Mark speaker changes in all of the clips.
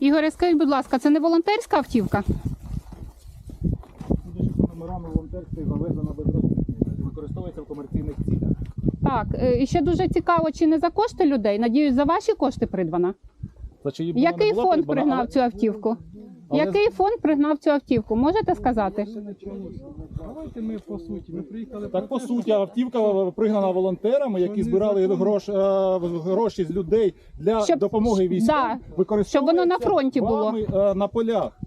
Speaker 1: Ігоре, скажіть, будь ласка, це не волонтерська автівка?
Speaker 2: Номерами волонтерської завезена без. Використовується в комерційних цілях.
Speaker 1: Так, е, і ще дуже цікаво, чи не за кошти людей? Надіюсь, за ваші кошти придбана.
Speaker 2: За чиї б вона
Speaker 1: Який
Speaker 2: була
Speaker 1: фонд
Speaker 2: придбана,
Speaker 1: пригнав
Speaker 2: але-
Speaker 1: цю автівку?
Speaker 2: Але-
Speaker 1: Який фонд пригнав цю автівку? Можете сказати?
Speaker 3: Давайте ми по суті. Ми приїхали
Speaker 2: Так по суті, автівка пригнана волонтерами, які збирали грош, е, гроші з людей для
Speaker 1: Щоб-
Speaker 2: допомоги військовим.
Speaker 1: Да. Щоб воно на фронті було.
Speaker 2: вами, е, на полях.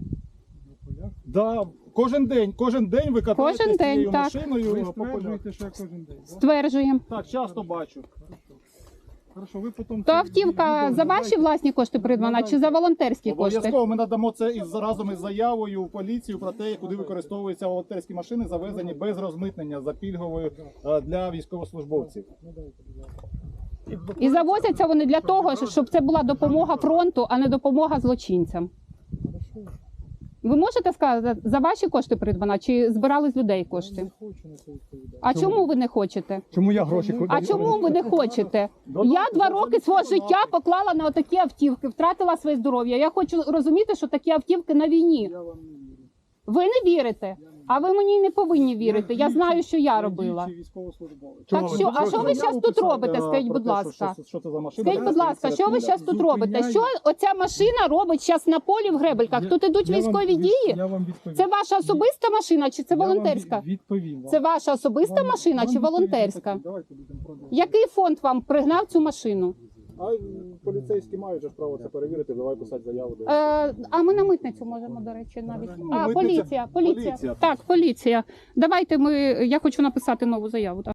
Speaker 2: Да. Кожен день, кожен день ви катаєтесь
Speaker 1: Кожен день,
Speaker 2: цією
Speaker 1: так.
Speaker 2: машиною
Speaker 3: Ви
Speaker 2: по полях.
Speaker 3: стверджуєте, що я кожен день. Да?
Speaker 1: Стверджуємо.
Speaker 2: Так, часто бачу.
Speaker 3: Хорошо, ви потім
Speaker 1: То автівка за ваші власні кошти придбана чи за волонтерські кошти?
Speaker 2: Обов'язково ми надамо це із разом із заявою в поліцію про те, куди використовуються волонтерські машини, завезені без розмитнення за пільговою е, для військовослужбовців.
Speaker 1: І завозяться вони для того, щоб це була допомога фронту, а не допомога злочинцям. Ви можете сказати, за ваші кошти придбана чи збирали з людей кошти?
Speaker 3: Хочу на це відповідати.
Speaker 1: А чому ви не хочете?
Speaker 4: Чому я гроші
Speaker 1: А чому ви не хочете? Я два роки свого життя поклала на отакі автівки, втратила своє здоров'я. Я хочу розуміти, що такі автівки на війні.
Speaker 3: Я вам не вірю.
Speaker 1: Ви не вірите, а ви мені не повинні вірити. Я знаю, що я робила.
Speaker 3: військовослужбовець.
Speaker 1: Так що, а що ви зараз тут робите? Скажіть, будь ласка.
Speaker 2: Що, це за машина?
Speaker 1: Скажіть, будь ласка, що ви зараз тут робите? Що оця машина робить зараз на полі в Гребельках? Тут ідуть військові дії.
Speaker 3: Я вам відповім.
Speaker 1: Це ваша особиста машина чи це
Speaker 3: Я вам
Speaker 1: волонтерська?
Speaker 3: від- Відповім. вам.
Speaker 1: Це ваша особиста
Speaker 3: Вам-
Speaker 1: машина
Speaker 3: вам
Speaker 1: чи
Speaker 3: відповім
Speaker 1: волонтерська?
Speaker 3: Давайте будемо продовжувати.
Speaker 1: Який фонд вам пригнав цю машину?
Speaker 2: А поліцейські мають же ж право це перевірити, давай писати заяву. до
Speaker 1: Е, а ми на митницю можемо, до речі, навіть. А,
Speaker 2: митниця-
Speaker 1: поліція, поліція.
Speaker 2: поліція.
Speaker 1: Так, поліція. Давайте ми. Я хочу написати нову заяву. Так.